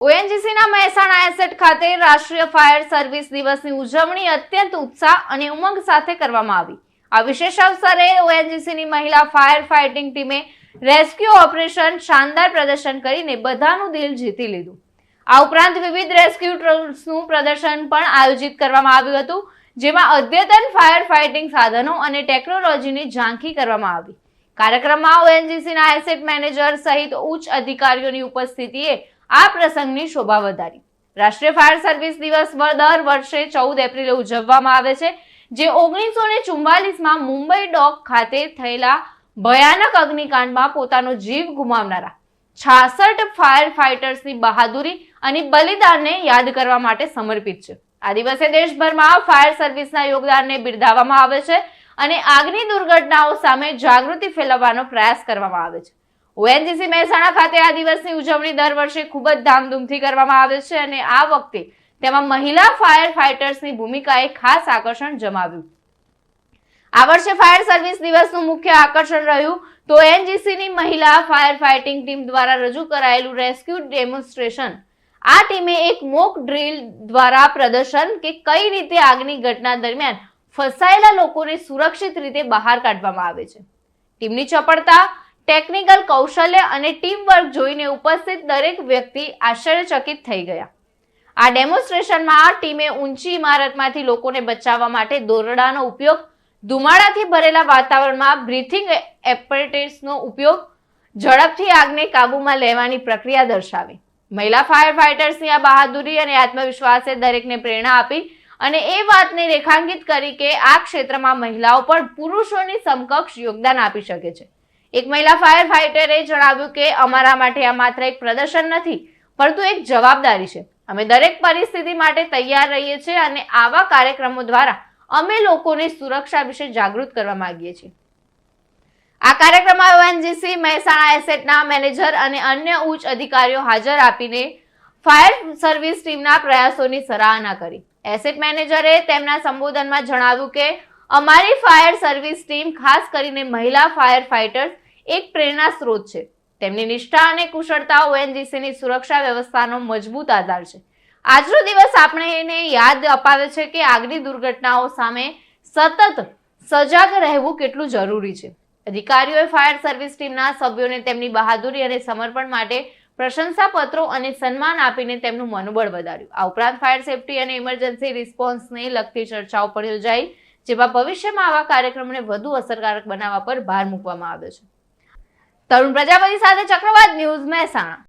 ઓએનજીસીના Mehsana asset ખાતે રાષ્ટ્રીય fire service દિવસની ઉજવણી અત્યંત ઉત્સાહ અને ઉમંગ સાથે કરવામાં આવી. આ વિશેષ અવસરે ઓએનજીસીની મહિલા ફાયર ફાઇટિંગ ટીમે રેસ્ક્યુ ઓપરેશન શાનદાર પ્રદર્શન કરીને બધાનું દિલ જીતી લીધું. આ ઉપરાંત વિવિધ રેસ્ક્યુ ટૂલ્સનું પ્રદર્શન પણ આયોજિત કરવામાં આવ્યું હતું, જેમાં અદ્યતન ફાયર ફાઇટિંગ સાધનો અને ટેકનોલોજીની ઝાંખી કરવામાં આવી. કાર્યક્રમમાં ઓએનજીસીના એસેટ મેનેજર સહિત ઉચ્ચ અધિકારીઓની ઉપસ્થિતિએ આ પ્રસંગની શોભા વધારી. રાષ્ટ્રીય ફાયર સર્વિસ દિવસ દર વર્ષે ચૌદ એપ્રિલે ઉજવવામાં આવે છે, જે ઓગણીસો ને ચુમ્માલીસમાં મુંબઈ ડોક ખાતે થયેલા ભયાનક અગ્નિકાંડમાં પોતાનો જીવ ગુમાવનારા છાસઠ ફાયર ફાઇટર્સની બહાદુરી અને બલિદાનને યાદ કરવા માટે સમર્પિત છે. આ દિવસે દેશભરમાં ફાયર સર્વિસના યોગદાનને બિરદાવવામાં આવે છે અને આગની દુર્ઘટનાઓ સામે જાગૃતિ ફેલાવવાનો પ્રયાસ કરવામાં આવે છે. ઓએનજીસી મહેસાણા ખાતે આ દિવસની ઉજવણી દર વર્ષે ખૂબ જ ધામધૂમથી કરવામાં આવે છે અને આ વખતે તેમાં મહિલા ફાયર ફાઇટર્સની ભૂમિકાએ ખાસ આકર્ષણ જમાવ્યું. આ વર્ષે ફાયર સર્વિસ દિવસનું મુખ્ય આકર્ષણ રહ્યું તો એનજીસીની મહિલા ફાયર ફાઇટિંગ ટીમ દ્વારા રજૂ કરાયેલું રેસ્ક્યુ ડેમોન્સ્ટ્રેશન. આ ટીમે એક મોક ડ્રીલ દ્વારા પ્રદર્શન કે કઈ રીતે આગની ઘટના દરમિયાન ફસાયેલા લોકોને સુરક્ષિત રીતે બહાર કાઢવામાં આવે છે. ટીમની ચપળતા ટેકનિકલ કૌશલ્ય અને ટીમ વર્ક જોઈને ઉપસ્થિત દરેક વ્યક્તિ આશ્ચર્યચકિત થઈ ગયા. આ ડેમોન્સ્ટ્રેશનમાં આ ટીમે ઊંચી ઇમારતમાંથી લોકોને બચાવવા માટે દોરડાનો ઉપયોગ, ધુમાડાથી ભરેલા વાતાવરણમાં બ્રીથિંગ એપરેટિસનો ઉપયોગ, ઝડપથી આગને કાબૂમાં લેવાની પ્રક્રિયા દર્શાવી. મહિલા ફાયર ફાઇટર્સની આ બહાદુરી અને આત્મવિશ્વાસે દરેકને પ્રેરણા આપી અને એ વાતને રેખાંકિત કરી કે આ ક્ષેત્રમાં મહિલાઓ પણ પુરુષોની સમકક્ષ યોગદાન આપી શકે છે. એક મહિલા ફાયર ફાઇટરે જણાવ્યું કે અમારા માટે આ માત્ર એક પ્રદર્શન નથી, પરંતુ એક જવાબદારી છે. અમે દરેક પરિસ્થિતિ માટે તૈયાર રહીએ છીએ અને આવા કાર્યક્રમો દ્વારા અમે લોકોને સુરક્ષા વિશે જાગૃત કરવા માંગીએ છીએ. આ કાર્યક્રમમાં ઓએનજીસી મહેસાણા એસેટના મેનેજર અને અન્ય ઉચ્ચ અધિકારીઓ હાજર આપીને ફાયર સર્વિસ ટીમના પ્રયાસોની સરાહના કરી. એસેટ મેનેજરે તેમના સંબોધનમાં જણાવ્યું કે અમારી ફાયર સર્વિસ ટીમ, ખાસ કરીને મહિલા ફાયર ફાઇટર્સ, એક પ્રેરણા સ્ત્રોત છે. તેમની નિષ્ઠા અને કુશળતા ઓએનજીસીની સુરક્ષા વ્યવસ્થાનો મજબૂત આધાર છે. આજનો દિવસ આપણે એને યાદ અપાવે છે કે આગની દુર્ઘટનાઓ સામે સતત સજાગ રહેવું કેટલું જરૂરી છે. અધિકારીઓએ ફાયર સર્વિસ ટીમના સભ્યોને તેમની બહાદુરી અને સમર્પણ માટે પ્રશંસાપત્રો અને સન્માન આપીને તેમનું મનોબળ વધાર્યું. આ ઉપરાંત ફાયર સેફટી અને ઇમરજન્સી રિસ્પોન્સને લગતી ચર્ચાઓ પણ યોજાઈ. જેમાં ભવિષ્યમાં આવા કાર્યક્રમને વધુ અસરકારક બનાવવા પર ભાર મૂકવામાં આવ્યો છે. તરુણ પ્રજાપતિ સાથે ચક્રવાત ન્યૂઝ મહેસાણા.